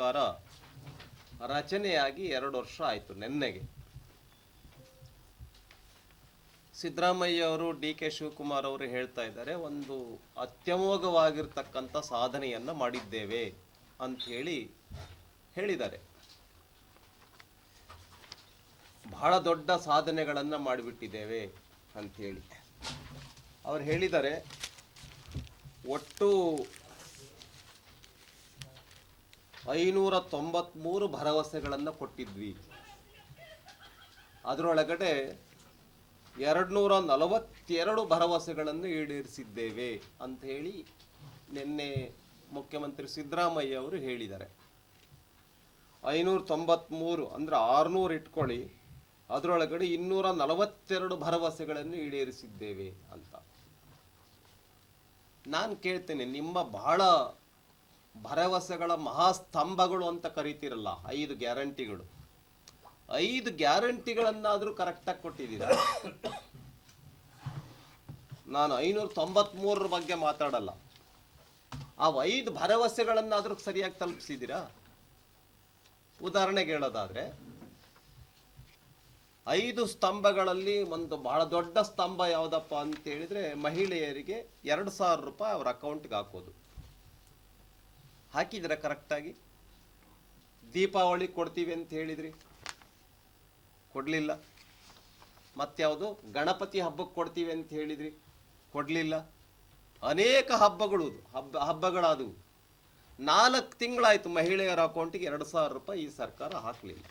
ಸರ್ಕಾರ ರಚನೆಯಾಗಿ ಎರಡು ವರ್ಷ ಆಯಿತು ನಿನ್ನೆಗೆ. ಸಿದ್ದರಾಮಯ್ಯ ಅವರು ಡಿ ಕೆ ಶಿವಕುಮಾರ್ ಅವರು ಹೇಳ್ತಾ ಇದ್ದಾರೆ, ಒಂದು ಅತ್ಯಮೋಘವಾಗಿರ್ತಕ್ಕಂಥ ಸಾಧನೆಯನ್ನು ಮಾಡಿದ್ದೇವೆ ಅಂತ ಹೇಳಿ ಹೇಳಿದ್ದಾರೆ. ಬಹಳ ದೊಡ್ಡ ಸಾಧನೆಗಳನ್ನು ಮಾಡಿಬಿಟ್ಟಿದ್ದೇವೆ ಅಂಥೇಳಿ ಅವ್ರು ಹೇಳಿದ್ದಾರೆ, ಒಟ್ಟು ಐನೂರ ತೊಂಬತ್ಮೂರು ಭರವಸೆಗಳನ್ನು ಕೊಟ್ಟಿದ್ವಿ. ಅದರೊಳಗಡೆ ಎರಡುನೂರ ನಲವತ್ತೆರಡು ಭರವಸೆಗಳನ್ನು ಈಡೇರಿಸಿದ್ದೇವೆ ಅಂತ ಹೇಳಿ ನಿನ್ನೆ ಮುಖ್ಯಮಂತ್ರಿ ಸಿದ್ದರಾಮಯ್ಯ ಅವರು ಹೇಳಿದ್ದಾರೆ. ಐನೂರ ತೊಂಬತ್ತ್ಮೂರು ಅಂದರೆ ಆರುನೂರು ಇಟ್ಕೊಳ್ಳಿ, ಅದರೊಳಗಡೆ ಇನ್ನೂರ ನಲವತ್ತೆರಡು ಭರವಸೆಗಳನ್ನು ಈಡೇರಿಸಿದ್ದೇವೆ ಅಂತ. ನಾನು ಕೇಳ್ತೇನೆ, ನಿಮ್ಮ ಬಹಳ ಭರವಸೆಗಳ ಮಹಾಸ್ತಂಭಗಳು ಅಂತ ಕರಿತೀರಲ್ಲ, ಐದು ಗ್ಯಾರಂಟಿಗಳು. ಐದು ಗ್ಯಾರಂಟಿಗಳನ್ನಾದರೂ ಕರೆಕ್ಟಾಗಿ ಕೊಟ್ಟಿದ್ದೀರ? ನಾನು ಐನೂರ ತೊಂಬತ್ಮೂರರ ಬಗ್ಗೆ ಮಾತಾಡಲ್ಲ. ಆ ಐದು ಭರವಸೆಗಳನ್ನಾದರೂ ಸರಿಯಾಗಿ ತಲುಪಿಸಿದ್ದೀರಾ? ಉದಾಹರಣೆಗೆ ಹೇಳೋದಾದರೆ, ಐದು ಸ್ತಂಭಗಳಲ್ಲಿ ಒಂದು ಬಹಳ ದೊಡ್ಡ ಸ್ತಂಭ ಯಾವುದಪ್ಪ ಅಂತ ಹೇಳಿದ್ರೆ ಮಹಿಳೆಯರಿಗೆ ಎರಡು ಸಾವಿರ ರೂಪಾಯಿ ಅವ್ರ ಅಕೌಂಟ್ಗೆ ಹಾಕೋದು. ಹಾಕಿದ್ರೆ ಕರೆಕ್ಟಾಗಿ ದೀಪಾವಳಿ ಕೊಡ್ತೀವಿ ಅಂತ ಹೇಳಿದ್ರಿ. ಕೊಡಲಿಲ್ಲ. ಮತ್ತ್ಯಾವುದು ಗಣಪತಿ ಹಬ್ಬಕ್ಕೆ ಕೊಡ್ತೀವಿ ಅಂತ ಹೇಳಿದ್ರಿ. ಕೊಡಲಿಲ್ಲ. ಅನೇಕ ಹಬ್ಬಗಳು ಹಬ್ಬ, ಹಬ್ಬಗಳಾದವು. ನಾಲ್ಕು ತಿಂಗಳಾಯಿತು ಮಹಿಳೆಯರ ಅಕೌಂಟಿಗೆ ಎರಡು ಸಾವಿರ ರೂಪಾಯಿ ಈ ಸರ್ಕಾರ ಹಾಕಲಿಲ್ಲ.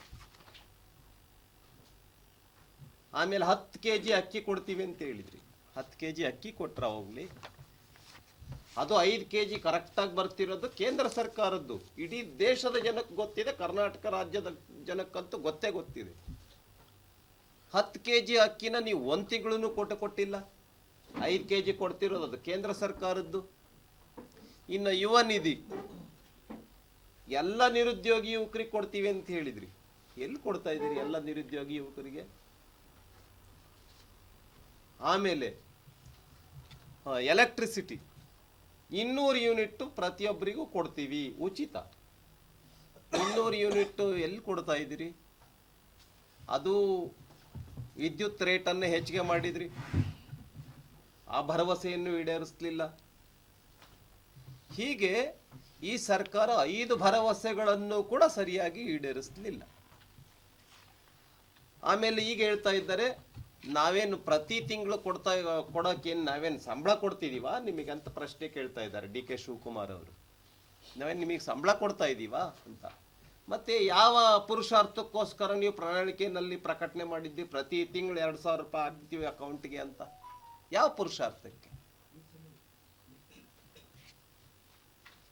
ಆಮೇಲೆ ಹತ್ತು ಕೆ ಜಿ ಅಕ್ಕಿ ಕೊಡ್ತೀವಿ ಅಂತ ಹೇಳಿದ್ರಿ. ಹತ್ತು ಕೆ ಜಿ ಅಕ್ಕಿ ಕೊಟ್ರ ಹೋಗ್ಲಿ. ಅದು ಐದು ಕೆ ಜಿ ಕರೆಕ್ಟಾಗಿ ಬರ್ತಿರೋದು ಕೇಂದ್ರ ಸರ್ಕಾರದ್ದು. ಇಡೀ ದೇಶದ ಜನಕ್ಕೆ ಗೊತ್ತಿದೆ, ಕರ್ನಾಟಕ ರಾಜ್ಯದ ಜನಕ್ಕಂತೂ ಗೊತ್ತೇ ಗೊತ್ತಿದೆ. ಹತ್ತು ಕೆ ಜಿ ಅಕ್ಕಿನ ನೀವು ಒಂದು ತಿಂಗಳೂ ಕೊಟ್ಟು ಕೊಟ್ಟಿಲ್ಲ. ಐದು ಕೆ ಜಿ ಕೊಡ್ತಿರೋದು ಅದು ಕೇಂದ್ರ ಸರ್ಕಾರದ್ದು. ಇನ್ನು ಯುವ ನಿಧಿ. ಎಲ್ಲ ನಿರುದ್ಯೋಗಿ ಯುವಕರಿಗೆ ಕೊಡ್ತೀವಿ ಅಂತ ಹೇಳಿದ್ರಿ. ಎಲ್ಲಿ ಕೊಡ್ತಾ ಇದ್ದೀರಿ ಎಲ್ಲ ನಿರುದ್ಯೋಗಿ ಯುವಕರಿಗೆ? ಆಮೇಲೆ ಎಲೆಕ್ಟ್ರಿಸಿಟಿ ಇನ್ನೂರು ಯೂನಿಟ್ ಪ್ರತಿಯೊಬ್ಬರಿಗೂ ಕೊಡ್ತೀವಿ. ಉಚಿತ. ಇನ್ನೂರು ಯೂನಿಟ್ ಎಲ್ಲಿ ಕೊಡ್ತಾ ಇದ್ದೀರಿ? ಅದು ವಿದ್ಯುತ್ ರೇಟನ್ನು ಹೆಚ್ಚಿಗೆ ಮಾಡಿದ್ರಿ. ಆ ಭರವಸೆಯನ್ನು ಈಡೇರಿಸಲಿಲ್ಲ. ಹೀಗೆ ಈ ಸರ್ಕಾರ ಐದು ಭರವಸೆಗಳನ್ನು ಕೂಡ ಸರಿಯಾಗಿ ಈಡೇರಿಸಲಿಲ್ಲ. ಆಮೇಲೆ ಈಗ ಹೇಳ್ತಾ ಇದ್ದಾರೆ ನಾವೇನು ಪ್ರತಿ ತಿಂಗಳು ಕೊಡ್ತಾ ಕೊಡೋಕೇನು ನಾವೇನು ಸಂಬಳ ಕೊಡ್ತಿದ್ದೀವಾ ನಿಮಗೆ ಅಂತ ಪ್ರಶ್ನೆ ಕೇಳ್ತಾ ಇದ್ದಾರೆ ಡಿ ಕೆ ಶಿವಕುಮಾರ್ ಅವರು. ನಾವೇನು ನಿಮಗೆ ಸಂಬಳ ಕೊಡ್ತಾ ಇದ್ದೀವಾ ಅಂತ. ಮತ್ತೆ ಯಾವ ಪುರುಷಾರ್ಥಕ್ಕೋಸ್ಕರ ನೀವು ಪ್ರಣಾಳಿಕೆಯಲ್ಲಿ ಪ್ರಕಟಣೆ ಮಾಡಿದ್ದಿ ಪ್ರತಿ ತಿಂಗಳು ಎರಡು ಸಾವಿರ ರೂಪಾಯಿ ಹಾಕ್ತೀವಿ ಅಕೌಂಟ್ಗೆ ಅಂತ. ಯಾವ ಪುರುಷಾರ್ಥಕ್ಕೆ?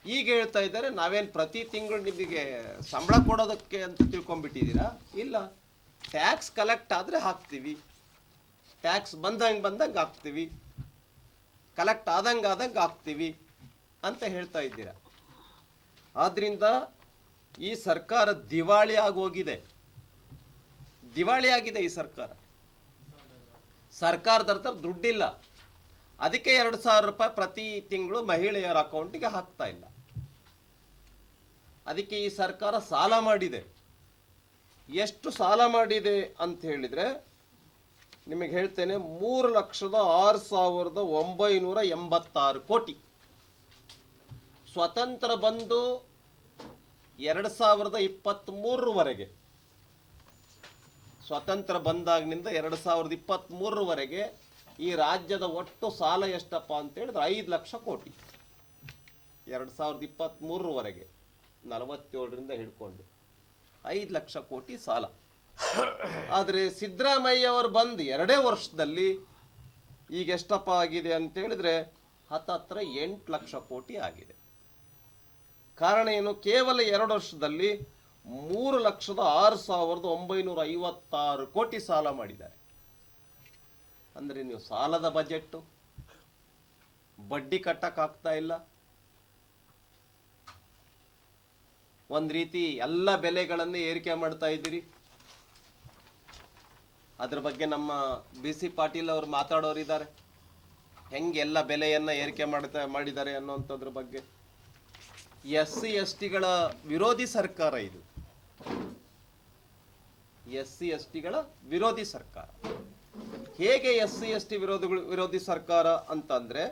ಈಗ ಹೇಳ್ತಾ ಇದ್ದಾರೆ, ನಾವೇನು ಪ್ರತಿ ತಿಂಗಳು ನಿಮಗೆ ಸಂಬಳ ಕೊಡೋದಕ್ಕೆ ಅಂತ ತಿಳ್ಕೊಂಡ್ಬಿಟ್ಟಿದ್ದೀರಾ? ಇಲ್ಲ. ಟ್ಯಾಕ್ಸ್ ಕಲೆಕ್ಟ್ ಆದರೆ ಹಾಕ್ತೀವಿ. ಟ್ಯಾಕ್ಸ್ ಬಂದಂಗೆ ಬಂದಂಗೆ ಹಾಕ್ತೀವಿ. ಕಲೆಕ್ಟ್ ಆದಂಗೆ ಆದಂಗೆ ಹಾಕ್ತೀವಿ ಅಂತ ಹೇಳ್ತಾ ಇದ್ದೀರ. ಆದ್ರಿಂದ ಈ ಸರ್ಕಾರ ದಿವಾಳಿ ಆಗೋಗಿದೆ. ದಿವಾಳಿ ಆಗಿದೆ ಈ ಸರ್ಕಾರ. ಸರ್ಕಾರದ ಹತ್ರ ದುಡ್ಡಿಲ್ಲ. ಅದಕ್ಕೆ ಎರಡು ಸಾವಿರ ರೂಪಾಯಿ ಪ್ರತಿ ತಿಂಗಳು ಮಹಿಳೆಯರ ಅಕೌಂಟಿಗೆ ಹಾಕ್ತಾ ಇಲ್ಲ. ಅದಕ್ಕೆ ಈ ಸರ್ಕಾರ ಸಾಲ ಮಾಡಿದೆ. ಎಷ್ಟು ಸಾಲ ಮಾಡಿದೆ ಅಂತ ಹೇಳಿದ್ರೆ ನಿಮಗೆ ಹೇಳ್ತೇನೆ, ಮೂರು ಲಕ್ಷದ ಆರು ಸಾವಿರದ ಒಂಬೈನೂರ ಎಂಬತ್ತಾರು ಕೋಟಿ. ಸ್ವತಂತ್ರ ಬಂದು ಎರಡು ಸಾವಿರದ ಇಪ್ಪತ್ತ್ ಮೂರರವರೆಗೆ ಸ್ವತಂತ್ರ ಬಂದಾಗಿನಿಂದ ಎರಡು ಸಾವಿರದ ಇಪ್ಪತ್ತ್ ಮೂರರವರೆಗೆ ಈ ರಾಜ್ಯದ ಒಟ್ಟು ಸಾಲ ಎಷ್ಟಪ್ಪ ಅಂತ ಹೇಳಿದ್ರೆ ಐದು ಲಕ್ಷ ಕೋಟಿ. ಎರಡು ಸಾವಿರದ ಇಪ್ಪತ್ತ್ ಮೂರರವರೆಗೆ ನಲವತ್ತೇಳರಿಂದ ಹಿಡ್ಕೊಂಡು ಐದು ಲಕ್ಷ ಕೋಟಿ ಸಾಲ. ಆದರೆ ಸಿದ್ದರಾಮಯ್ಯ ಅವರು ಬಂದು ಎರಡೇ ವರ್ಷದಲ್ಲಿ ಈಗ ಎಷ್ಟಪ್ಪ ಆಗಿದೆ ಅಂತ ಹೇಳಿದ್ರೆ ಹತ್ತತ್ರ ಎಂಟು ಲಕ್ಷ ಕೋಟಿ ಆಗಿದೆ. ಕಾರಣ ಏನು? ಕೇವಲ ಎರಡು ವರ್ಷದಲ್ಲಿ ಮೂರು ಲಕ್ಷದ ಆರು ಸಾವಿರದ ಒಂಬೈನೂರ ಐವತ್ತಾರು ಕೋಟಿ ಸಾಲ ಮಾಡಿದ್ದಾರೆ. ಅಂದರೆ ನೀವು ಸಾಲದ ಬಜೆಟ್ಟು, ಬಡ್ಡಿ ಕಟ್ಟಕ್ಕಾಗ್ತಾ ಇಲ್ಲ. ಒಂದು ರೀತಿ ಎಲ್ಲ ಬೆಲೆಗಳನ್ನು ಏರಿಕೆ ಮಾಡ್ತಾ ಇದ್ದೀರಿ. ಅದ್ರ ಬಗ್ಗೆ ನಮ್ಮ ಬಿ ಸಿ ಪಾಟೀಲ್ ಅವರು ಮಾತಾಡೋರಿದ್ದಾರೆ ಹೆಂಗೆ ಎಲ್ಲ ಬೆಲೆಯನ್ನ ಏರಿಕೆ ಮಾಡ್ತಾ ಮಾಡಿದ್ದಾರೆ ಅನ್ನೋಂಥದ್ರ ಬಗ್ಗೆ. ಎಸ್ ಸಿ ಎಸ್ ಟಿಗಳ ವಿರೋಧಿ ಸರ್ಕಾರ ಇದು. ಎಸ್ ಸಿ ಎಸ್ ಟಿಗಳ ವಿರೋಧಿ ಸರ್ಕಾರ. ಹೇಗೆ ಎಸ್ ಸಿ ಎಸ್ ಟಿ ವಿರೋಧಿಗಳು ವಿರೋಧಿ ಸರ್ಕಾರ ಅಂತಂದ್ರೆ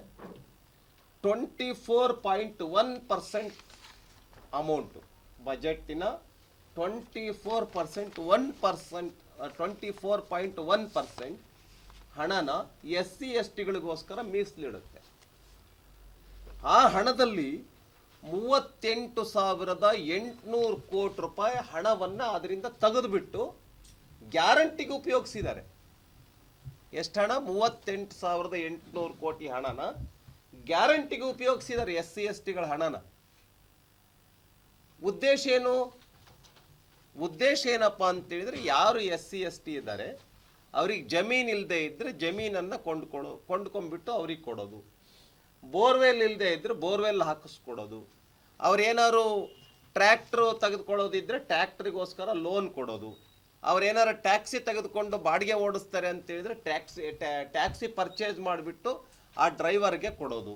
twenty four point one percent amount. ಬಜೆಟ್ಟಿನ twenty four percent one percent twenty four point one percent ಹಣನ ಎಸ್ ಸಿ ಎಸ್ ಟಿಗಳಿಗೋಸ್ಕರ ಮೀಸಲಿಡುತ್ತೆ. ಆ ಹಣದಲ್ಲಿ ಮೂವತ್ತೆಂಟು ಸಾವಿರದ ಎಂಟುನೂರು ಕೋಟಿ ರೂಪಾಯಿ ಹಣವನ್ನ ಅದರಿಂದ ತೆಗೆದುಬಿಟ್ಟು ಗ್ಯಾರಂಟಿಗೆ ಉಪಯೋಗಿಸಿದ್ದಾರೆ. ಎಷ್ಟು ಹಣ? ಮೂವತ್ತೆಂಟು ಸಾವಿರದ ಎಂಟುನೂರು ಕೋಟಿ ಹಣನ ಗ್ಯಾರಂಟಿಗೆ ಉಪಯೋಗಿಸಿದ್ದಾರೆ ಎಸ್ ಸಿ ಎಸ್ ಟಿಗಳ ಹಣನ. ಉದ್ದೇಶ ಏನು? ಉದ್ದೇಶ ಏನಪ್ಪ ಅಂತ ಹೇಳಿದ್ರೆ ಯಾರು ಎಸ್ ಸಿ, ಎಸ್ ಟಿ ಇದ್ದಾರೆ, ಅವ್ರಿಗೆ ಜಮೀನು ಇಲ್ಲದೆ ಇದ್ದರೆ ಜಮೀನನ್ನ ಕೊಂಡ್ಕೊಳೋ, ಕೊಂಡ್ಕೊಂಡ್ಬಿಟ್ಟು ಅವ್ರಿಗೆ ಕೊಡೋದು. ಬೋರ್ವೆಲ್ ಇಲ್ಲದೆ ಇದ್ದರೆ ಬೋರ್ವೆಲ್ ಹಾಕಿಸ್ಕೊಡೋದು. ಅವ್ರೇನಾದ್ರು ಟ್ರ್ಯಾಕ್ಟ್ರು ತೆಗೆದುಕೊಳ್ಳೋದಿದ್ರೆ ಟ್ರ್ಯಾಕ್ಟ್ರಿಗೋಸ್ಕರ ಲೋನ್ ಕೊಡೋದು. ಅವ್ರೇನಾರು ಟ್ಯಾಕ್ಸಿ ತೆಗೆದುಕೊಂಡು ಬಾಡಿಗೆ ಓಡಿಸ್ತಾರೆ ಅಂತ ಹೇಳಿದ್ರೆ ಟ್ಯಾಕ್ಸಿ ಟ್ಯಾಕ್ಸಿ ಪರ್ಚೇಸ್ ಮಾಡಿಬಿಟ್ಟು ಆ ಡ್ರೈವರ್ಗೆ ಕೊಡೋದು.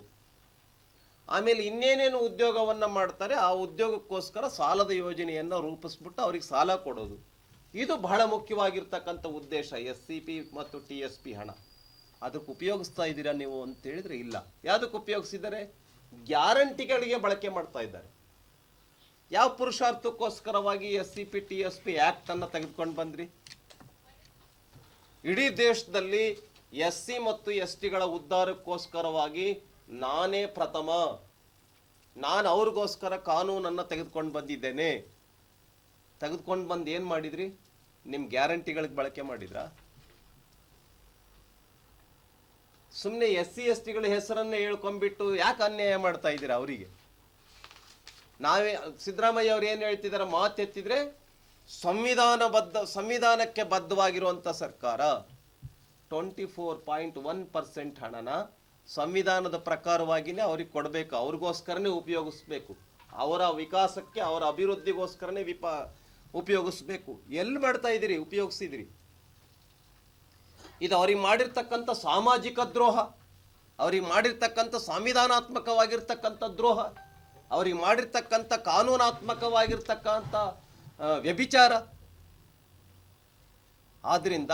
ಆಮೇಲೆ ಇನ್ನೇನೇನು ಉದ್ಯೋಗವನ್ನು ಮಾಡ್ತಾರೆ, ಆ ಉದ್ಯೋಗಕ್ಕೋಸ್ಕರ ಸಾಲದ ಯೋಜನೆಯನ್ನು ರೂಪಿಸ್ಬಿಟ್ಟು ಅವ್ರಿಗೆ ಸಾಲ ಕೊಡೋದು. ಇದು ಬಹಳ ಮುಖ್ಯವಾಗಿರ್ತಕ್ಕಂಥ ಉದ್ದೇಶ ಎಸ್ ಸಿ ಪಿ ಮತ್ತು ಟಿ ಎಸ್ ಪಿ ಹಣ. ಅದಕ್ಕೆ ಉಪಯೋಗಿಸ್ತಾ ಇದ್ದೀರಾ ನೀವು ಅಂತ ಹೇಳಿದ್ರೆ ಇಲ್ಲ. ಯಾವುದಕ್ಕೆ ಉಪಯೋಗಿಸಿದರೆ ಗ್ಯಾರಂಟಿಗಳಿಗೆ ಬಳಕೆ ಮಾಡ್ತಾ ಇದ್ದಾರೆ. ಯಾವ ಪುರುಷಾರ್ಥಕ್ಕೋಸ್ಕರವಾಗಿ S C P T S P act ಅನ್ನು ತೆಗೆದುಕೊಂಡು ಬಂದ್ರಿ? ಇಡೀ ದೇಶದಲ್ಲಿ ಎಸ್ ಸಿ ಮತ್ತು ಎಸ್ ಟಿಗಳ ಉದ್ಧಾರಕ್ಕೋಸ್ಕರವಾಗಿ ನಾನೇ ಪ್ರಥಮ. ನಾನು ಅವ್ರಿಗೋಸ್ಕರ ಕಾನೂನನ್ನು ತೆಗೆದುಕೊಂಡು ಬಂದಿದ್ದೇನೆ. ತೆಗೆದುಕೊಂಡು ಬಂದು ಏನು ಮಾಡಿದ್ರಿ? ನಿಮ್ಮ ಗ್ಯಾರಂಟಿಗಳಿಗೆ ಬಳಕೆ ಮಾಡಿದ್ರಾ? ಸುಮ್ಮನೆ ಎಸ್ ಸಿ, ಎಸ್ ಟಿಗಳ ಹೆಸರನ್ನೇ ಹೇಳ್ಕೊಂಡ್ಬಿಟ್ಟು ಯಾಕೆ ಅನ್ಯಾಯ ಮಾಡ್ತಾ ಇದ್ದೀರಾ ಅವರಿಗೆ? ನಾವೇ, ಸಿದ್ದರಾಮಯ್ಯ ಅವ್ರು ಏನು ಹೇಳ್ತಿದ್ದಾರೆ ಮಾತೆತ್ತಿದ್ರೆ ಸಂವಿಧಾನಬದ್ಧ, ಸಂವಿಧಾನಕ್ಕೆ ಬದ್ಧವಾಗಿರುವಂಥ ಸರ್ಕಾರ. Twenty four point one percent ಹಣನ ಸಂವಿಧಾನದ ಪ್ರಕಾರವಾಗಿನೇ ಅವ್ರಿಗೆ ಕೊಡಬೇಕು, ಅವ್ರಿಗೋಸ್ಕರನೇ ಉಪಯೋಗಿಸ್ಬೇಕು, ಅವರ ವಿಕಾಸಕ್ಕೆ, ಅವರ ಅಭಿವೃದ್ಧಿಗೋಸ್ಕರನೇ ವಿಪ, ಉಪಯೋಗಿಸ್ಬೇಕು. ಎಲ್ಲಿ ಮಾಡ್ತಾ ಇದ್ದೀರಿ? ಉಪಯೋಗಿಸಿದಿರಿ. ಇದು ಅವ್ರಿಗೆ ಮಾಡಿರ್ತಕ್ಕಂಥ ಸಾಮಾಜಿಕ ದ್ರೋಹ, ಅವ್ರಿಗೆ ಮಾಡಿರ್ತಕ್ಕಂಥ ಸಂವಿಧಾನಾತ್ಮಕವಾಗಿರ್ತಕ್ಕಂಥ ದ್ರೋಹ, ಅವ್ರಿಗೆ ಮಾಡಿರ್ತಕ್ಕಂಥ ಕಾನೂನಾತ್ಮಕವಾಗಿರ್ತಕ್ಕಂಥ ವ್ಯಭಿಚಾರ. ಆದ್ರಿಂದ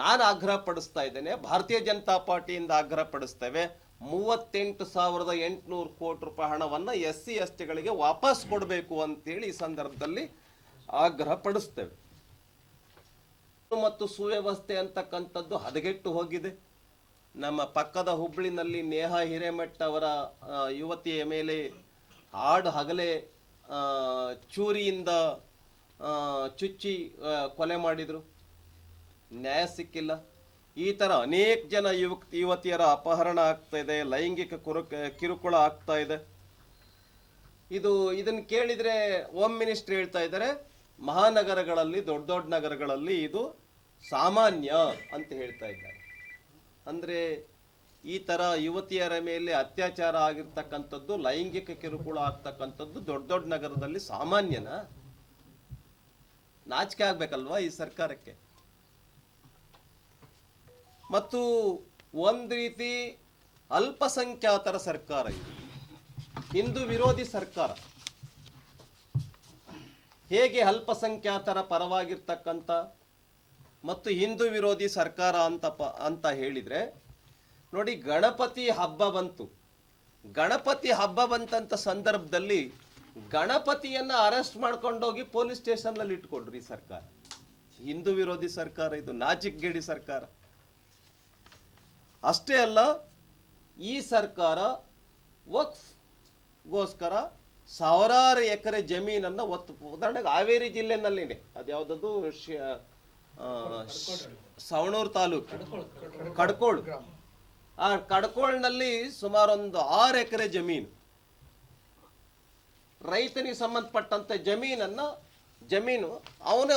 ನಾನು ಆಗ್ರಹ ಪಡಿಸ್ತಾ ಇದ್ದೇನೆ, ಭಾರತೀಯ ಜನತಾ ಪಾರ್ಟಿಯಿಂದ ಆಗ್ರಹ ಪಡಿಸ್ತೇವೆ. ಮೂವತ್ತೆಂಟು ಸಾವಿರದ ಎಂಟುನೂರು ಕೋಟಿ ರೂಪಾಯಿ ಹಣವನ್ನು ಎಸ್ ಸಿ ಎಸ್ ಟಿಗಳಿಗೆ ವಾಪಸ್ ಕೊಡಬೇಕು ಅಂತೇಳಿ ಈ ಸಂದರ್ಭದಲ್ಲಿ ಆಗ್ರಹ ಪಡಿಸ್ತೇವೆ. ಮತ್ತು ಸುವ್ಯವಸ್ಥೆ ಅಂತಕ್ಕಂಥದ್ದು ಹದಗೆಟ್ಟು ಹೋಗಿದೆ. ನಮ್ಮ ಪಕ್ಕದ ಹುಬ್ಳಿನಲ್ಲಿ ನೇಹಾ ಹಿರೇಮಠ್ ಅವರ ಯುವತಿಯ ಮೇಲೆ ಹಾಡು ಹಗಲೇ ಚೂರಿಯಿಂದ ಚುಚ್ಚಿ ಕೊಲೆ ಮಾಡಿದ್ರು. ನ್ಯಾಯ ಸಿಕ್ಕಿಲ್ಲ. ಈ ಥರ ಅನೇಕ ಜನ ಯುವಕ್, ಯುವತಿಯರ ಅಪಹರಣ ಆಗ್ತಾ ಇದೆ, ಲೈಂಗಿಕ ಕುರು, ಕಿರುಕುಳ ಆಗ್ತಾ ಇದೆ. ಇದು ಇದನ್ನು ಕೇಳಿದ್ರೆ ಹೋಮ್ ಮಿನಿಸ್ಟರ್ ಹೇಳ್ತಾ ಇದ್ದಾರೆ, ಮಹಾನಗರಗಳಲ್ಲಿ, ದೊಡ್ಡ ದೊಡ್ಡ ನಗರಗಳಲ್ಲಿ ಇದು ಸಾಮಾನ್ಯ ಅಂತ ಹೇಳ್ತಾ ಇದ್ದಾರೆ. ಅಂದ್ರೆ ಈ ತರ ಯುವತಿಯರ ಮೇಲೆ ಅತ್ಯಾಚಾರ ಆಗಿರ್ತಕ್ಕಂಥದ್ದು, ಲೈಂಗಿಕ ಕಿರುಕುಳ ಆಗ್ತಕ್ಕಂಥದ್ದು ದೊಡ್ಡ ದೊಡ್ಡ ನಗರದಲ್ಲಿ ಸಾಮಾನ್ಯನಾ? ನಾಚಿಕೆ ಆಗಬೇಕಲ್ವಾ ಈ ಸರ್ಕಾರಕ್ಕೆ? ಮತ್ತು ಒಂದು ರೀತಿ ಅಲ್ಪಸಂಖ್ಯಾತರ ಸರ್ಕಾರ ಇದು. ಹಿಂದೂ ವಿರೋಧಿ ಸರ್ಕಾರ. ಹೇಗೆ ಅಲ್ಪಸಂಖ್ಯಾತರ ಪರವಾಗಿರ್ತಕ್ಕಂಥ ಮತ್ತು ಹಿಂದೂ ವಿರೋಧಿ ಸರ್ಕಾರ ಅಂತ ಪ, ಅಂತ ಹೇಳಿದರೆ, ನೋಡಿ ಗಣಪತಿ ಹಬ್ಬ ಬಂತು. ಗಣಪತಿ ಹಬ್ಬ ಬಂತಂತ ಸಂದರ್ಭದಲ್ಲಿ ಗಣಪತಿಯನ್ನು ಅರೆಸ್ಟ್ ಮಾಡ್ಕೊಂಡೋಗಿ ಪೊಲೀಸ್ ಸ್ಟೇಷನ್ನಲ್ಲಿ ಇಟ್ಕೊಂಡ್ರಿ ಸರ್ಕಾರ. ಹಿಂದೂ ವಿರೋಧಿ ಸರ್ಕಾರ, ಇದು ನಾಚಿಕ್ಗೇಡಿ ಸರ್ಕಾರ. ಅಷ್ಟೇ ಅಲ್ಲ, ಈ ಸರ್ಕಾರ ವಕ್ಫ್ಗೋಸ್ಕರ ಸಾವಿರಾರು ಎಕರೆ ಜಮೀನನ್ನು ಒತ್ತು, ಉದಾಹರಣೆಗೆ ಹಾವೇರಿ ಜಿಲ್ಲೆನಲ್ಲಿದೆ ಅದು ಯಾವುದದು? ಸವಣೂರು ತಾಲೂಕು. ಕಡ್ಕೋಳು. ಆ ಕಡ್ಕೋಳ್ನಲ್ಲಿ ಸುಮಾರು ಒಂದು ಆರು ಎಕರೆ ಜಮೀನು. ರೈತನಿಗೆ ಸಂಬಂಧಪಟ್ಟಂತ ಜಮೀನನ್ನು, ಜಮೀನು ಅವನೇ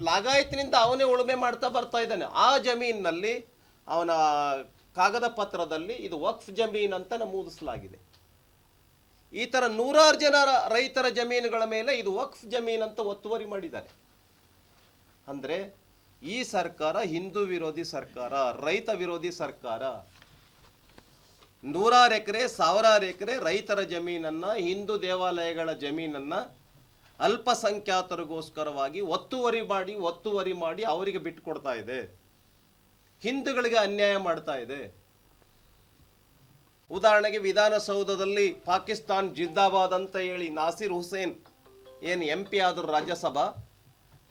ಲಾಗಾಯತಿನಿಂದ ಅವನೇ ಉಳುಮೆ ಮಾಡ್ತಾ ಬರ್ತಾ ಇದ್ದಾನೆ. ಆ ಜಮೀನಿನಲ್ಲಿ ಅವನ ಕಾಗದ ಪತ್ರದಲ್ಲಿ ಇದು ವಕ್ಫ್ ಜಮೀನ್ ಅಂತ ನಮೂದಿಸಲಾಗಿದೆ ಈ ಥರ ನೂರಾರು ಜನ ರೈತರ ಜಮೀನುಗಳ ಮೇಲೆ ಇದು ವಕ್ಫ್ ಜಮೀನ್ ಅಂತ ಒತ್ತುವರಿ ಮಾಡಿದ್ದಾರೆ. ಅಂದ್ರೆ ಈ ಸರ್ಕಾರ, ಹಿಂದೂ ವಿರೋಧಿ ಸರ್ಕಾರ, ರೈತ ವಿರೋಧಿ ಸರ್ಕಾರ ನೂರಾರು ಎಕರೆ, ಸಾವಿರಾರು ಎಕರೆ ರೈತರ ಜಮೀನನ್ನ, ಹಿಂದೂ ದೇವಾಲಯಗಳ ಜಮೀನನ್ನ ಅಲ್ಪಸಂಖ್ಯಾತರಿಗೋಸ್ಕರವಾಗಿ ಒತ್ತುವರಿ ಮಾಡಿ ಒತ್ತುವರಿ ಮಾಡಿ ಅವರಿಗೆ ಬಿಟ್ಟುಕೊಡ್ತಾ ಇದೆ. ಹಿಂದೂಗಳಿಗೆ ಅನ್ಯಾಯ ಮಾಡ್ತಾ ಇದೆ. ಉದಾಹರಣೆಗೆ ವಿಧಾನಸೌಧದಲ್ಲಿ ಪಾಕಿಸ್ತಾನ್ ಜಿಂದಾಬಾದ್ ಅಂತ ಹೇಳಿ ನಾಸಿರ್ ಹುಸೇನ್, ಏನು ಎಂ ಪಿ ಆದರು ರಾಜ್ಯಸಭಾ,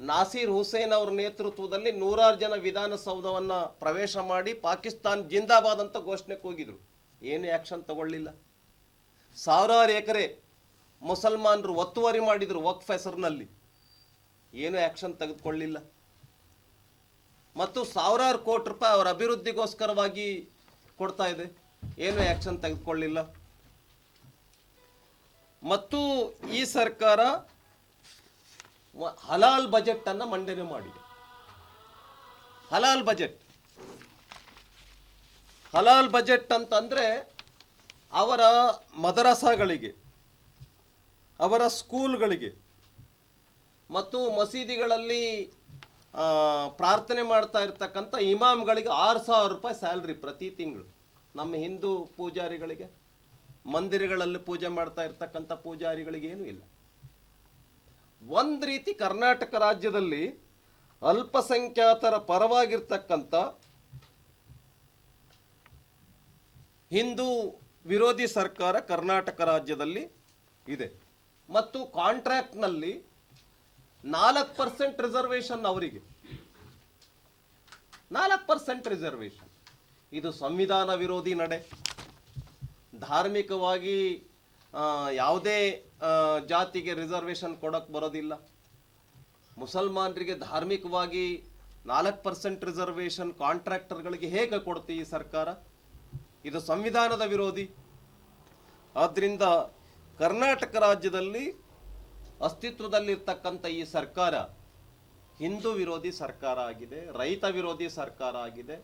ನಾಸೀರ್ ಹುಸೇನ್ ಅವರ ನೇತೃತ್ವದಲ್ಲಿ ನೂರಾರು ಜನ ವಿಧಾನಸೌಧವನ್ನು ಪ್ರವೇಶ ಮಾಡಿ ಪಾಕಿಸ್ತಾನ್ ಜಿಂದಾಬಾದ್ ಅಂತ ಘೋಷಣೆ ಕೂಗಿದ್ರು ಏನು ಆಕ್ಷನ್ ತಗೊಳ್ಳಿಲ್ಲ. ಸಾವಿರಾರು ಎಕರೆ ಮುಸಲ್ಮಾನರು ಒತ್ತುವರಿ ಮಾಡಿದ್ರು ವಕ್ಫ್ ಹೆಸರಿನಲ್ಲಿ. ಏನು ಆಕ್ಷನ್ ತೆಗೆದುಕೊಳ್ಳಿಲ್ಲ. ಮತ್ತು ಸಾವಿರಾರು ಕೋಟಿ ರೂಪಾಯಿ ಅವರ ಅಭಿವೃದ್ಧಿಗೋಸ್ಕರವಾಗಿ ಕೊಡ್ತಾ ಇದೆ. ಏನು ಆ್ಯಕ್ಷನ್ ತೆಗೆದುಕೊಳ್ಳಿಲ್ಲ. ಮತ್ತು ಈ ಸರ್ಕಾರ ಹಲಾಲ್ ಬಜೆಟನ್ನು ಮಂಡನೆ ಮಾಡಿದೆ. ಹಲಾಲ್ ಬಜೆಟ್ ಹಲಾಲ್ ಬಜೆಟ್ ಅಂತಂದರೆ ಅವರ ಮದರಸಾಗಳಿಗೆ, ಅವರ ಸ್ಕೂಲ್ಗಳಿಗೆ ಮತ್ತು ಮಸೀದಿಗಳಲ್ಲಿ ಪ್ರಾರ್ಥನೆ ಮಾಡ್ತಾ ಇರ್ತಕ್ಕಂಥ ಇಮಾಮ್ಗಳಿಗೆ ಆರು ಸಾವಿರ ರೂಪಾಯಿ ಸ್ಯಾಲ್ರಿ ಪ್ರತಿ ತಿಂಗಳು. ನಮ್ಮ ಹಿಂದೂ ಪೂಜಾರಿಗಳಿಗೆ, ಮಂದಿರಗಳಲ್ಲಿ ಪೂಜೆ ಮಾಡ್ತಾ ಇರ್ತಕ್ಕಂಥ ಪೂಜಾರಿಗಳಿಗೆ ಏನೂ ಇಲ್ಲ. ಒಂದು ರೀತಿ ಕರ್ನಾಟಕ ರಾಜ್ಯದಲ್ಲಿ ಅಲ್ಪಸಂಖ್ಯಾತರ ಪರವಾಗಿರ್ತಕ್ಕಂಥ ಹಿಂದೂ ವಿರೋಧಿ ಸರ್ಕಾರ ಕರ್ನಾಟಕ ರಾಜ್ಯದಲ್ಲಿ ಇದೆ. ಮತ್ತು ಕಾಂಟ್ರಾಕ್ಟ್ನಲ್ಲಿ ನಾಲ್ಕು ಪರ್ಸೆಂಟ್ ರಿಸರ್ವೇಷನ್ ಅವರಿಗೆ. ನಾಲ್ಕು ಪರ್ಸೆಂಟ್ ರಿಸರ್ವೇಷನ್ ಇದು ಸಂವಿಧಾನ ವಿರೋಧಿ ನಡೆ. ಧಾರ್ಮಿಕವಾಗಿ ಯಾವುದೇ ಜಾತಿಗೆ ರಿಸರ್ವೇಷನ್ ಕೊಡೋಕ್ಕೆ ಬರೋದಿಲ್ಲ. ಮುಸಲ್ಮಾನರಿಗೆ ಧಾರ್ಮಿಕವಾಗಿ ನಾಲ್ಕು ಪರ್ಸೆಂಟ್ ರಿಸರ್ವೇಷನ್ ಕಾಂಟ್ರಾಕ್ಟರ್ಗಳಿಗೆ ಹೇಗೆ ಕೊಡುತ್ತೆ ಈ ಸರ್ಕಾರ? ಇದು ಸಂವಿಧಾನದ ವಿರೋಧಿ. ಆದ್ದರಿಂದ ಕರ್ನಾಟಕ ರಾಜ್ಯದಲ್ಲಿ ಅಸ್ತಿತ್ವದಲ್ಲಿರ್ತಕ್ಕಂಥ ಈ ಸರ್ಕಾರ ಹಿಂದೂ ವಿರೋಧಿ ಸರ್ಕಾರ ಆಗಿದೆ, ರೈತ ವಿರೋಧಿ ಸರ್ಕಾರ ಆಗಿದೆ.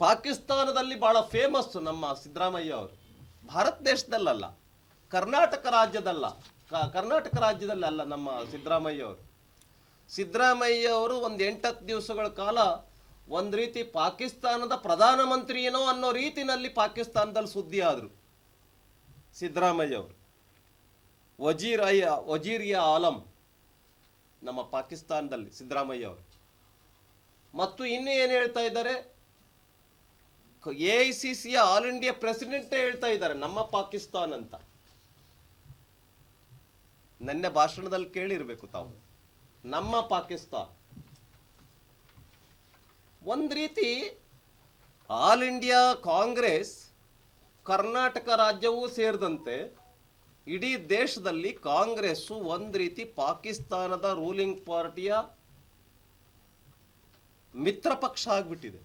ಪಾಕಿಸ್ತಾನದಲ್ಲಿ ಬಹಳ ಫೇಮಸ್ ನಮ್ಮ ಸಿದ್ದರಾಮಯ್ಯ ಅವರು. ಭಾರತ ದೇಶದಲ್ಲಲ್ಲ, ಕರ್ನಾಟಕ ರಾಜ್ಯದಲ್ಲ ಕರ್ನಾಟಕ ರಾಜ್ಯದಲ್ಲಿ ಅಲ್ಲ ನಮ್ಮ ಸಿದ್ದರಾಮಯ್ಯ ಅವರು. ಸಿದ್ದರಾಮಯ್ಯ ಅವರು ಒಂದು ಎಂಟತ್ತು ದಿವಸಗಳ ಕಾಲ ಒಂದು ರೀತಿ ಪಾಕಿಸ್ತಾನದ ಪ್ರಧಾನಮಂತ್ರಿ ಏನೋ ಅನ್ನೋ ರೀತಿನಲ್ಲಿ ಪಾಕಿಸ್ತಾನದಲ್ಲಿ ಸುದ್ದಿ ಆದರು ಸಿದ್ದರಾಮಯ್ಯ ಅವರು. ವಜೀರ್ ಅಯ್ಯ, ವಜೀರಿಯ ಆಲಂ. ನಮ್ಮ ಪಾಕಿಸ್ತಾನದಲ್ಲಿ ಸಿದ್ದರಾಮಯ್ಯ ಅವರು. ಮತ್ತು ಇನ್ನೂ ಏನು ಹೇಳ್ತಾ ಇದ್ದಾರೆ? ಎ ಐ ಸಿ ಸಿಯ ಆಲ್ ಇಂಡಿಯಾ ಪ್ರೆಸಿಡೆಂಟ್ ಹೇಳ್ತಾ ಇದ್ದಾರೆ, ನಮ್ಮ ಪಾಕಿಸ್ತಾನ್ ಅಂತ. ನನ್ನ ಭಾಷಣದಲ್ಲಿ ಕೇಳಿರಬೇಕು ತಾವು. ನಮ್ಮ ಪಾಕಿಸ್ತಾನ್. ಒಂದ್ ರೀತಿ ಆಲ್ ಇಂಡಿಯಾ ಕಾಂಗ್ರೆಸ್ ಕರ್ನಾಟಕ ರಾಜ್ಯವೂ ಸೇರಿದಂತೆ ಇಡೀ ದೇಶದಲ್ಲಿ ಕಾಂಗ್ರೆಸ್ಸು ಒಂದು ರೀತಿ ಪಾಕಿಸ್ತಾನದ ರೂಲಿಂಗ್ ಪಾರ್ಟಿಯ ಮಿತ್ರ ಪಕ್ಷ ಆಗ್ಬಿಟ್ಟಿದೆ.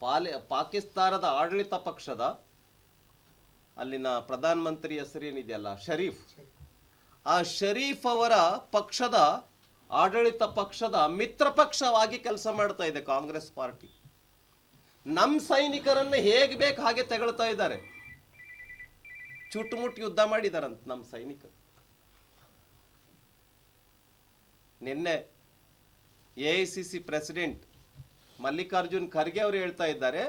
ಪಾಲಿ, ಪಾಕಿಸ್ತಾನದ ಆಡಳಿತ ಪಕ್ಷದ ಅಲ್ಲಿನ ಪ್ರಧಾನಮಂತ್ರಿ ಹೆಸರೇನಿದೆಯಲ್ಲ ಶರೀಫ್. ಆ ಶರೀಫ್ ಅವರ ಪಕ್ಷದ ಆಡಳಿತ ಪಕ್ಷದ ಮಿತ್ರ ಪಕ್ಷವಾಗಿ ಕೆಲಸ ಮಾಡ್ತಾ ಇದೆ ಕಾಂಗ್ರೆಸ್ ಪಾರ್ಟಿ. ನಮ್ ಸೈನಿಕರನ್ನು ಹೇಗೆ ಬೇಕು ಹಾಗೆ ತೆಗಳ್ತಾ ಇದ್ದಾರೆ. ಚುಟ್ಟುಮುಟ್ಟು ಯುದ್ಧ ಮಾಡಿದಾರಂತ ನಮ್ಮ ಸೈನಿಕರು. ನಿನ್ನೆ A I C C president Mallikarjun Kharge ಅವರು ಹೇಳ್ತಾ ಇದ್ದಾರೆ,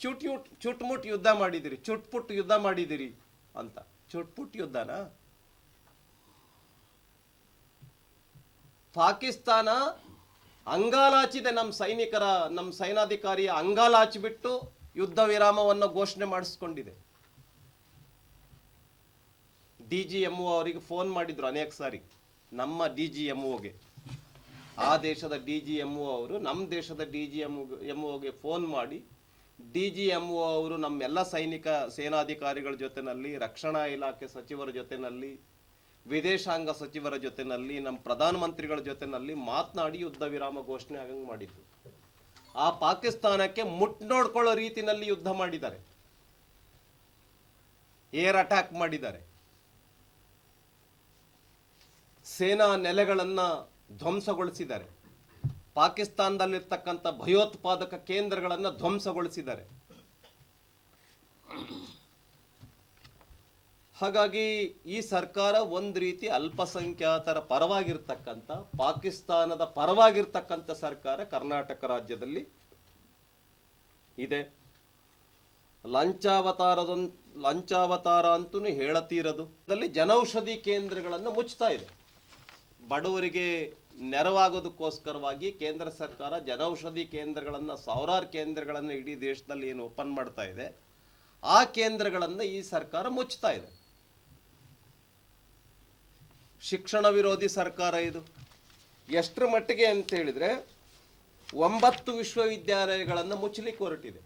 ಚುಟ್ ಯುಟ್ ಚುಟ್ಮುಟ್ ಯುದ್ಧ ಮಾಡಿದಿರಿ, ಚುಟ್ಪುಟ್ ಯುದ್ಧ ಮಾಡಿದಿರಿ ಅಂತ. ಚುಟ್ಪುಟ್ ಯುದ್ಧನಾ? ಪಾಕಿಸ್ತಾನ ಅಂಗಾಲಾಚಿದೆ ನಮ್ಮ ಸೈನಿಕರ, ನಮ್ಮ ಸೈನಾಧಿಕಾರಿಯ ಅಂಗಾಲಾಚಿಬಿಟ್ಟು ಯುದ್ಧ ವಿರಾಮವನ್ನು ಘೋಷಣೆ ಮಾಡಿಸ್ಕೊಂಡಿದೆ. ಡಿ ಜಿ ಎಂ ಅವರಿಗೆ ಫೋನ್ ಮಾಡಿದ್ರು ಅನೇಕ ಸಾರಿ. ನಮ್ಮ ಡಿ ಜಿ ಎಂ ಒಗೆ ಆ ದೇಶದ ಡಿ ಜಿ ಎಂ ಅವರು, ನಮ್ಮ ದೇಶದ ಡಿ ಜಿ ಎಂ ಎಂ ಒಗೆ ಫೋನ್ ಮಾಡಿ, ಡಿ ಜಿ ಎಂ ಒ ಅವರು ನಮ್ಮೆಲ್ಲ ಸೈನಿಕ ಸೇನಾಧಿಕಾರಿಗಳ ಜೊತೆಯಲ್ಲಿ ರಕ್ಷಣಾ ಇಲಾಖೆ ಸಚಿವರ ಜೊತೆಯಲ್ಲಿ ವಿದೇಶಾಂಗ ಸಚಿವರ ಜೊತೆಯಲ್ಲಿ ನಮ್ಮ ಪ್ರಧಾನಮಂತ್ರಿಗಳ ಜೊತೆಯಲ್ಲಿ ಮಾತನಾಡಿ ಯುದ್ಧ ವಿರಾಮ ಘೋಷಣೆ ಆಗಂಗೆ ಮಾಡಿದ್ರು. ಆ ಪಾಕಿಸ್ತಾನಕ್ಕೆ ಮುಟ್ ನೋಡ್ಕೊಳ್ಳೋ ರೀತಿಯಲ್ಲಿ ಯುದ್ಧ ಮಾಡಿದ್ದಾರೆ. ಏರ್ ಅಟ್ಯಾಕ್ ಮಾಡಿದ್ದಾರೆ. ಸೇನಾ ನೆಲೆಗಳನ್ನು ಧ್ವಂಸಗೊಳಿಸಿದ್ದಾರೆ. ಪಾಕಿಸ್ತಾನದಲ್ಲಿರ್ತಕ್ಕಂಥ ಭಯೋತ್ಪಾದಕ ಕೇಂದ್ರಗಳನ್ನು ಧ್ವಂಸಗೊಳಿಸಿದ್ದಾರೆ. ಹಾಗಾಗಿ ಈ ಸರ್ಕಾರ ಒಂದು ರೀತಿ ಅಲ್ಪಸಂಖ್ಯಾತರ ಪರವಾಗಿರ್ತಕ್ಕಂಥ, ಪಾಕಿಸ್ತಾನದ ಪರವಾಗಿರ್ತಕ್ಕಂಥ ಸರ್ಕಾರ ಕರ್ನಾಟಕ ರಾಜ್ಯದಲ್ಲಿ ಇದೆ. ಲಂಚಾವತಾರದ ಲಂಚಾವತಾರ ಅಂತೂ ಹೇಳತೀರದು. ಅದರಲ್ಲಿ ಜನೌಷಧಿ ಕೇಂದ್ರಗಳನ್ನು ಮುಚ್ತಾ ಇದೆ. ಬಡವರಿಗೆ ನೆರವಾಗೋದಕ್ಕೋಸ್ಕರವಾಗಿ ಕೇಂದ್ರ ಸರ್ಕಾರ ಜನೌಷಧಿ ಕೇಂದ್ರಗಳನ್ನು, ಸಾವಿರಾರು ಕೇಂದ್ರಗಳನ್ನು ಇಡೀ ದೇಶದಲ್ಲಿ ಏನು ಓಪನ್ ಮಾಡ್ತಾ ಇದೆ. ಆ ಕೇಂದ್ರಗಳನ್ನು ಈ ಸರ್ಕಾರ ಮುಚ್ತಾ ಇದೆ. ಶಿಕ್ಷಣ ವಿರೋಧಿ ಸರ್ಕಾರ ಇದು. ಎಷ್ಟರ ಮಟ್ಟಿಗೆ ಅಂತ ಹೇಳಿದ್ರೆ ಒಂಬತ್ತು ವಿಶ್ವವಿದ್ಯಾಲಯಗಳನ್ನು ಮುಚ್ಚಲಿಕ್ಕೆ ಹೊರಟಿದೆ.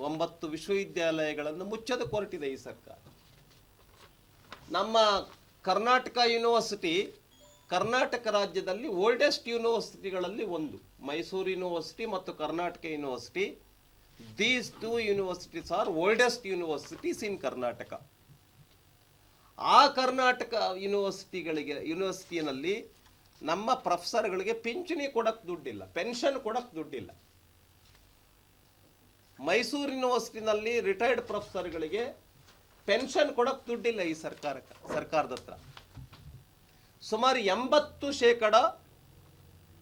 ಒಂಬತ್ತು ವಿಶ್ವವಿದ್ಯಾಲಯಗಳನ್ನು ಮುಚ್ಚೋದಕ್ಕೆ ಹೊರಟಿದೆ ಈ ಸರ್ಕಾರ. ನಮ್ಮ ಕರ್ನಾಟಕ ಯೂನಿವರ್ಸಿಟಿ, ಕರ್ನಾಟಕ ರಾಜ್ಯದಲ್ಲಿ ಓಲ್ಡೆಸ್ಟ್ ಯೂನಿವರ್ಸಿಟಿಗಳಲ್ಲಿ ಒಂದು. ಮೈಸೂರು ಯೂನಿವರ್ಸಿಟಿ ಮತ್ತು Karnataka university. These two universities are oldest universities in Karnataka. ಆ ಕರ್ನಾಟಕ ಯೂನಿವರ್ಸಿಟಿಗಳಿಗೆ, ಯೂನಿವರ್ಸಿಟಿನಲ್ಲಿ ನಮ್ಮ ಪ್ರೊಫೆಸರ್ಗಳಿಗೆ ಪಿಂಚಣಿ ಕೊಡಕ್ಕೆ ದುಡ್ಡಿಲ್ಲ, ಪೆನ್ಷನ್ ಕೊಡಕ್ಕೆ ದುಡ್ಡಿಲ್ಲ. ಮೈಸೂರು ಯೂನಿವರ್ಸಿಟಿನಲ್ಲಿ ರಿಟೈರ್ಡ್ ಪ್ರೊಫೆಸರ್ಗಳಿಗೆ ಪೆನ್ಷನ್ ಕೊಡಕ್ಕೆ ದುಡ್ಡಿಲ್ಲ ಈ ಸರ್ಕಾರಕ್ಕೆ ಸರ್ಕಾರದ ಹತ್ರ ಸುಮಾರು ಎಂಬತ್ತು ಶೇಕಡ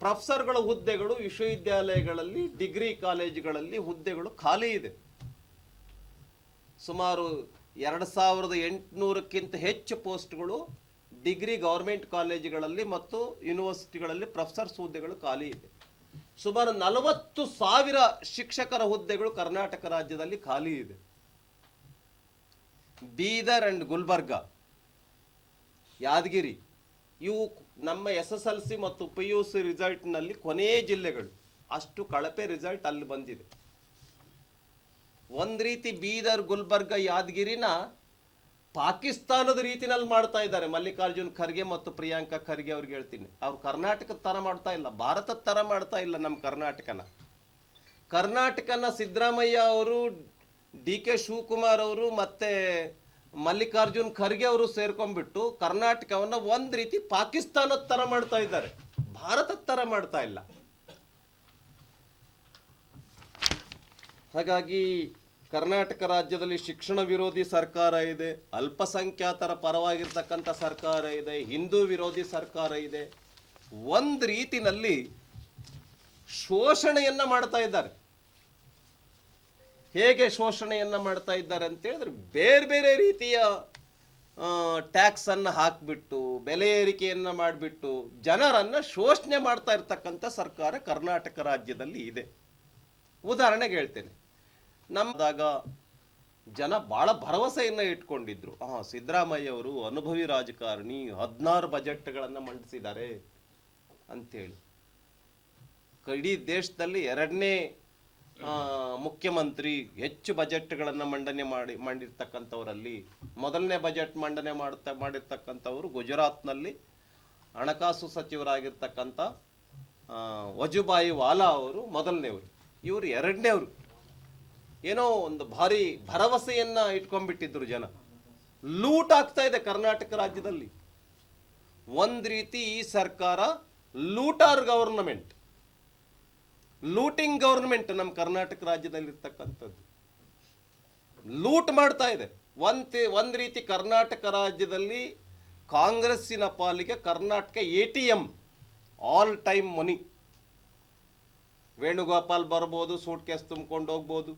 ಪ್ರೊಫೆಸರ್ಗಳ ಹುದ್ದೆಗಳು ವಿಶ್ವವಿದ್ಯಾಲಯಗಳಲ್ಲಿ, ಡಿಗ್ರಿ ಕಾಲೇಜುಗಳಲ್ಲಿ ಹುದ್ದೆಗಳು ಖಾಲಿ ಇದೆ. ಸುಮಾರು ಎರಡು ಸಾವಿರದ ಎಂಟುನೂರಕ್ಕಿಂತ ಹೆಚ್ಚು ಪೋಸ್ಟ್ಗಳು ಡಿಗ್ರಿ ಗೌರ್ಮೆಂಟ್ ಕಾಲೇಜುಗಳಲ್ಲಿ ಮತ್ತು ಯೂನಿವರ್ಸಿಟಿಗಳಲ್ಲಿ ಪ್ರೊಫೆಸರ್ಸ್ ಹುದ್ದೆಗಳು ಖಾಲಿ ಇದೆ. ಸುಮಾರು ನಲವತ್ತು ಸಾವಿರ ಶಿಕ್ಷಕರ ಹುದ್ದೆಗಳು ಕರ್ನಾಟಕ ರಾಜ್ಯದಲ್ಲಿ ಖಾಲಿ ಇದೆ. ಬೀದರ್ ಅಂಡ್ ಗುಲ್ಬರ್ಗ, ಯಾದಗಿರಿ, ಇವು ನಮ್ಮ ಎಸ್ ಎಸ್ ಎಲ್ ಸಿ ಮತ್ತು ಪಿ ಯು ಸಿ ರಿಸಲ್ಟ್ನಲ್ಲಿ ಕೊನೆಯ ಜಿಲ್ಲೆಗಳು. ಅಷ್ಟು ಕಳಪೆ ರಿಸಲ್ಟ್ ಅಲ್ಲಿ ಬಂದಿದೆ. ಒಂದು ರೀತಿ ಬೀದರ್, ಗುಲ್ಬರ್ಗ, ಯಾದಗಿರಿನ ಪಾಕಿಸ್ತಾನದ ರೀತಿನಲ್ಲಿ ಮಾಡ್ತಾ ಇದ್ದಾರೆ. ಮಲ್ಲಿಕಾರ್ಜುನ್ ಖರ್ಗೆ ಮತ್ತು ಪ್ರಿಯಾಂಕಾ ಖರ್ಗೆ ಅವ್ರಿಗೆ ಹೇಳ್ತೀನಿ. ಅವ್ರು ಕರ್ನಾಟಕದ ಥರ ಮಾಡ್ತಾ ಇಲ್ಲ, ಭಾರತದ ಥರ ಮಾಡ್ತಾ ಇಲ್ಲ ನಮ್ಮ ಕರ್ನಾಟಕನ. ಕರ್ನಾಟಕನ ಸಿದ್ದರಾಮಯ್ಯ ಅವರು ಡಿ ಕೆ ಶಿವಕುಮಾರ್ ಅವರು ಮತ್ತೆ ಮಲ್ಲಿಕಾರ್ಜುನ್ ಖರ್ಗೆ ಅವರು ಸೇರ್ಕೊಂಡ್ಬಿಟ್ಟು ಕರ್ನಾಟಕವನ್ನ ಒಂದ್ ರೀತಿ ಪಾಕಿಸ್ತಾನದ ತರ ಮಾಡ್ತಾ ಇದ್ದಾರೆ. ಭಾರತದ ತರ ಮಾಡ್ತಾ ಇಲ್ಲ. ಹಾಗಾಗಿ ಕರ್ನಾಟಕ ರಾಜ್ಯದಲ್ಲಿ ಶಿಕ್ಷಣ ವಿರೋಧಿ ಸರ್ಕಾರ ಇದೆ, ಅಲ್ಪಸಂಖ್ಯಾತರ ಪರವಾಗಿರ್ತಕ್ಕಂಥ ಸರ್ಕಾರ ಇದೆ, ಹಿಂದೂ ವಿರೋಧಿ ಸರ್ಕಾರ ಇದೆ. ಒಂದು ರೀತಿನಲ್ಲಿ ಶೋಷಣೆಯನ್ನ ಮಾಡ್ತಾ ಇದ್ದಾರೆ. ಹೇಗೆ ಶೋಷಣೆಯನ್ನು ಮಾಡ್ತಾ ಇದ್ದಾರೆ ಅಂತ ಹೇಳಿದ್ರೆ ಬೇರೆ ಬೇರೆ ರೀತಿಯ ಟ್ಯಾಕ್ಸ್ ಅನ್ನು ಹಾಕ್ಬಿಟ್ಟು, ಬೆಲೆ ಏರಿಕೆಯನ್ನು ಮಾಡಿಬಿಟ್ಟು ಜನರನ್ನು ಶೋಷಣೆ ಮಾಡ್ತಾ ಇರ್ತಕ್ಕಂಥ ಸರ್ಕಾರ ಕರ್ನಾಟಕ ರಾಜ್ಯದಲ್ಲಿ ಇದೆ. ಉದಾಹರಣೆಗೆ ಹೇಳ್ತೇನೆ. ನಮ್ಮದಾಗ ಜನ ಬಹಳ ಭರವಸೆಯನ್ನು ಇಟ್ಕೊಂಡಿದ್ರು. ಹಾ ಸಿದ್ದರಾಮಯ್ಯ ಅವರು ಅನುಭವಿ ರಾಜಕಾರಣಿ, ಹದಿನಾರು ಬಜೆಟ್ಗಳನ್ನು ಮಂಡಿಸಿದ್ದಾರೆ ಅಂತೇಳಿ. ಇಡೀ ದೇಶದಲ್ಲಿ ಎರಡನೇ ಮುಖ್ಯಮಂತ್ರಿ ಹೆಚ್ಚು ಬಜೆಟ್ಗಳನ್ನು ಮಂಡನೆ ಮಾಡಿ, ಮಾಡಿರ್ತಕ್ಕಂಥವರಲ್ಲಿ ಮೊದಲನೇ ಬಜೆಟ್ ಮಂಡನೆ ಮಾಡ್ತಾ, ಮಾಡಿರ್ತಕ್ಕಂಥವರು ಗುಜರಾತ್ನಲ್ಲಿ ಹಣಕಾಸು ಸಚಿವರಾಗಿರ್ತಕ್ಕಂಥ ವಜುಭಾಯಿ ವಾಲಾ ಅವರು ಮೊದಲನೇವರು. ಇವರು ಎರಡನೇವರು. ಏನೋ ಒಂದು ಭಾರಿ ಭರವಸೆಯನ್ನು ಇಟ್ಕೊಂಡ್ಬಿಟ್ಟಿದ್ರು ಜನ. ಲೂಟ್ ಆಗ್ತಾ ಇದೆ ಕರ್ನಾಟಕ ರಾಜ್ಯದಲ್ಲಿ. ಒಂದು ರೀತಿ ಈ ಸರ್ಕಾರ ಲೂಟಾರ್ ಗವರ್ನಮೆಂಟ್. ಲೂಟಿಂಗ್ ಗೌರ್ಮೆಂಟ್ ನಮ್ಮ ಕರ್ನಾಟಕ ರಾಜ್ಯದಲ್ಲಿ ಇರ್ತಕ್ಕಂಥದ್ದು ಲೂಟ್ ಮಾಡ್ತಾ ಇದೆ. ಒಂದು ಒಂದು ರೀತಿ ಕರ್ನಾಟಕ ರಾಜ್ಯದಲ್ಲಿ ಕಾಂಗ್ರೆಸ್ಸಿನ ಪಾಲಿಗೆ Karnataka A T M all time money Venugopal ಬರ್ಬೋದು ಸೂಟ್ ಕೇಸ್ ತುಂಬಿಕೊಂಡು ಹೋಗ್ಬೋದು.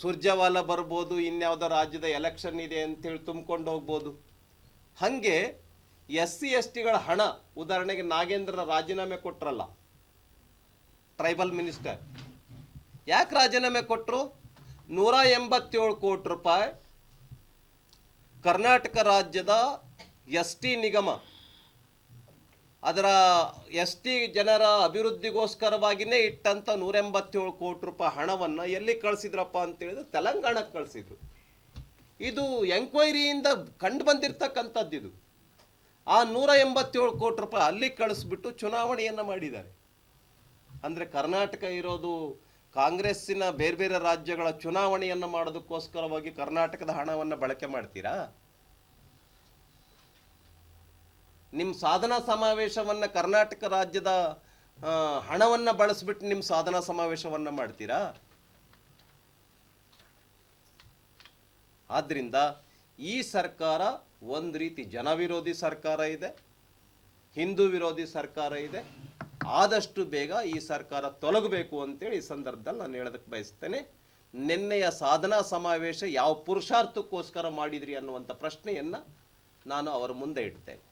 ಸುರ್ಜವಾಲ ಬರ್ಬೋದು, ಇನ್ಯಾವುದೋ ರಾಜ್ಯದ ಎಲೆಕ್ಷನ್ ಇದೆ ಅಂತೇಳಿ ತುಂಬಿಕೊಂಡು ಹೋಗ್ಬೋದು. ಹಾಗೆ ಎಸ್ ಸಿ ಎಸ್ ಟಿಗಳ ಹಣ, ಉದಾಹರಣೆಗೆ ನಾಗೇಂದ್ರ ರಾಜೀನಾಮೆ ಕೊಟ್ರಲ್ಲ. ಟ್ರೈಬಲ್ ಮಿನಿಸ್ಟರ್ ಯಾಕೆ ರಾಜೀನಾಮೆ ಕೊಟ್ಟರು ನೂರ ಎಂಬತ್ತೇಳು ಕೋಟಿ ರೂಪಾಯಿ ಕರ್ನಾಟಕ ರಾಜ್ಯದ ಎಸ್ ಟಿ ನಿಗಮ. ಅದರ ಎಸ್ ಟಿ ಜನರ ಅಭಿವೃದ್ಧಿಗೋಸ್ಕರವಾಗಿನೇ ಇಟ್ಟಂಥ ನೂರ ಎಂಬತ್ತೇಳು ಕೋಟಿ ರೂಪಾಯಿ ಹಣವನ್ನು ಎಲ್ಲಿ ಕಳಿಸಿದ್ರಪ್ಪ ಅಂತ ಹೇಳಿದ್ರೆ ತೆಲಂಗಾಣಕ್ಕೆ ಕಳಿಸಿದ್ರು. ಇದು ಎಂಕ್ವೈರಿಯಿಂದ ಕಂಡು ಬಂದಿರತಕ್ಕಂಥದ್ದು ಇದು. ಆ ನೂರ ಎಂಬತ್ತೇಳು ಕೋಟಿ ರೂಪಾಯಿ ಅಲ್ಲಿ ಕಳಿಸ್ಬಿಟ್ಟು ಚುನಾವಣೆಯನ್ನು ಮಾಡಿದ್ದಾರೆ. ಅಂದ್ರೆ ಕರ್ನಾಟಕ ಇರೋದು ಕಾಂಗ್ರೆಸ್ಸಿನ ಬೇರೆ ಬೇರೆ ರಾಜ್ಯಗಳ ಚುನಾವಣೆಯನ್ನು ಮಾಡೋದಕ್ಕೋಸ್ಕರವಾಗಿ ಕರ್ನಾಟಕದ ಹಣವನ್ನು ಬಳಕೆ ಮಾಡ್ತೀರಾ? ನಿಮ್ಮ ಸಾಧನಾ ಸಮಾವೇಶವನ್ನು ಕರ್ನಾಟಕ ರಾಜ್ಯದ ಹಣವನ್ನು ಬಳಸಿಬಿಟ್ಟು ನಿಮ್ಮ ಸಾಧನಾ ಸಮಾವೇಶವನ್ನು ಮಾಡ್ತೀರಾ? ಆದ್ದರಿಂದ ಈ ಸರ್ಕಾರ ಒಂದು ರೀತಿ ಜನವಿರೋಧಿ ಸರ್ಕಾರ ಇದೆ, ಹಿಂದೂ ವಿರೋಧಿ ಸರ್ಕಾರ ಇದೆ ಆದಷ್ಟು ಬೇಗ ಈ ಸರ್ಕಾರ ತೊಲಗಬೇಕು ಅಂತೇಳಿ ಈ ಸಂದರ್ಭದಲ್ಲಿ ನಾನು ಹೇಳೋದಕ್ಕೆ ಬಯಸ್ತೇನೆ. ನಿನ್ನೆಯ ಸಾಧನಾ ಸಮಾವೇಶ ಯಾವ ಪುರುಷಾರ್ಥಕ್ಕೋಸ್ಕರ ಮಾಡಿದ್ರಿ ಅನ್ನುವಂಥ ಪ್ರಶ್ನೆಯನ್ನು ನಾನು ಅವರ ಮುಂದೆ ಇಡ್ತೇನೆ.